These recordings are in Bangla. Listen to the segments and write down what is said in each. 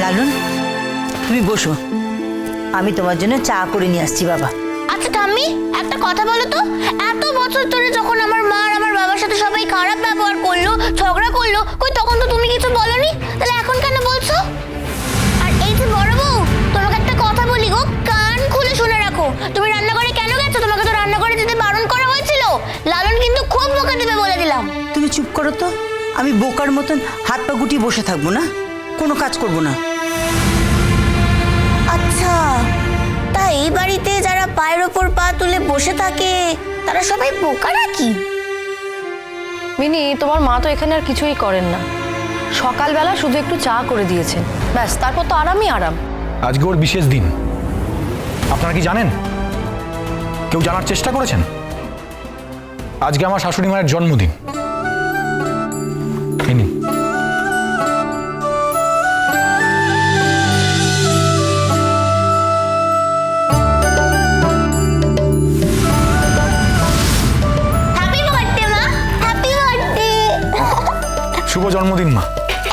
লালন তুমি বসো। আমি তোমার জন্য চা করে নিয়ে আসছি বাবা। আচ্ছা ঠাম্মি একটা কথা বলো তো। এত বছর ধরে যখন আমার মা আর আমার বাবার সাথে সবাই খারাপ ব্যবহার করল ঝগড়া করল কই তখন তো তুমি কিছু বলনি? তাহলে এখন কেন বলছো? আর এই যে বড় বউ তোমাকে একটা কথা বলি গো কান খুলে শুনে রাখো। তুমি রান্নাঘরে কেন গেছো? তোমাকে তো রান্নাঘরে যেতে বারণ করা হয়েছিল। লালন কিন্তু খুব বকা দেবে বলে দিলাম। তুমি চুপ করো তো। আমি বোকার মতন হাত পা গুটিয়ে বসে থাকব না। কোনো কাজ করব না। পায়ের ওপর পা তুলে বসে থাকে তারা সবাই বোকা নাকি? মিনি তোমার মা তো এখানে আর কিছুই করেন না। সকালবেলা শুধু একটু চা করে দিয়েছেন। ব্যাস তারপর তো আরামই আরাম। আজকে ওর বিশেষ দিন। আপনারা কি জানেন? কেউ জানার চেষ্টা করেছেন? আজকে আমার শাশুড়ি মায়ের জন্মদিন। এই শুভ জন্মদিন মা।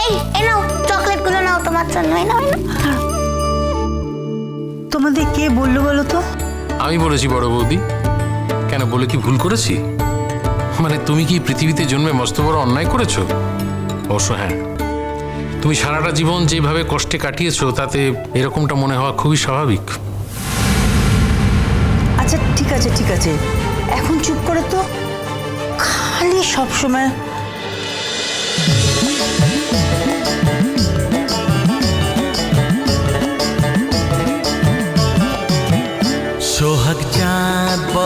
এই এ নাও চকলেটগুলো নাও তোমার জন্য এই নাও তোমাদের কে বলল বলো তো? আমি বলেছি বড় বৌদি। কেন বলে কি ভুল করেছি? মানে তুমি কি পৃথিবীতে জন্মে মস্ত বড় অন্যায় করেছ? অবশ্য হ্যাঁ। তুমি সারাটা জীবন যেভাবে কষ্টে কাটিয়েছো তাতে এরকমটা মনে হওয়া খুবই স্বাভাবিক। আচ্ছা ঠিক আছে ঠিক আছে। এখন চুপ করে তো? খালি সব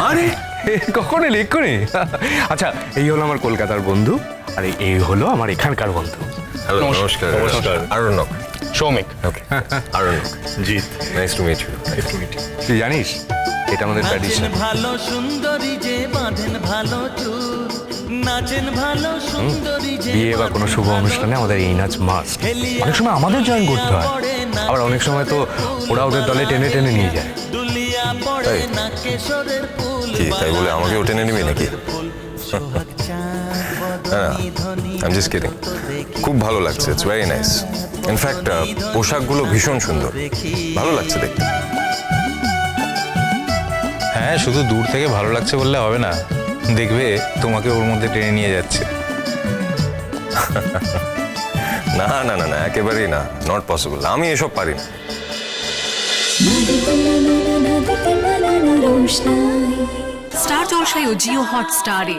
আরে কখন এলি এক্ষুনি। আচ্ছা এই হলো আমার কলকাতার বন্ধু আর এই- হলো আমার এখানকার বন্ধু। নমস্কার। নমস্কার। Aranyak Soumik. Aranyak Jit nice to meet you তুই জানিস এটা আমাদের ট্র্যাডিশন ভালো সুন্দরী যে বাঁধেন ভালো চুল। নাচেন ভালো সুন্দরী যে বিয়ে বা কোনো শুভ অনুষ্ঠানে আমাদের এই নাচ মাস্ট অনেক সময় আমাদের জয়েন করতে হয়। আবার অনেক সময় তো ওরা ওদের দলে টেনে টেনে নিয়ে যায়। পড়ে তাই? না কেশরের ফুল কি তাই বলে আমাকেও টেনে নিবি নাকি? হ্যাঁ আই জাস্ট কিডিং খুব ভালো লাগছে ইটস ভেরি নাইস ইনফ্যাক্ট পোশাকগুলো ভীষণ সুন্দর। ভালো লাগছে দেখতে। হ্যাঁ শুধু দূর থেকে ভালো লাগছে বললে হবে না। দেখবে তোমাকে ওর মধ্যে টেনে নিয়ে যাচ্ছে। না না না না একেবারেই না নট পসিবল আমি এসব পারি না। স্টার জলসায় ও জিও হটস্টারে।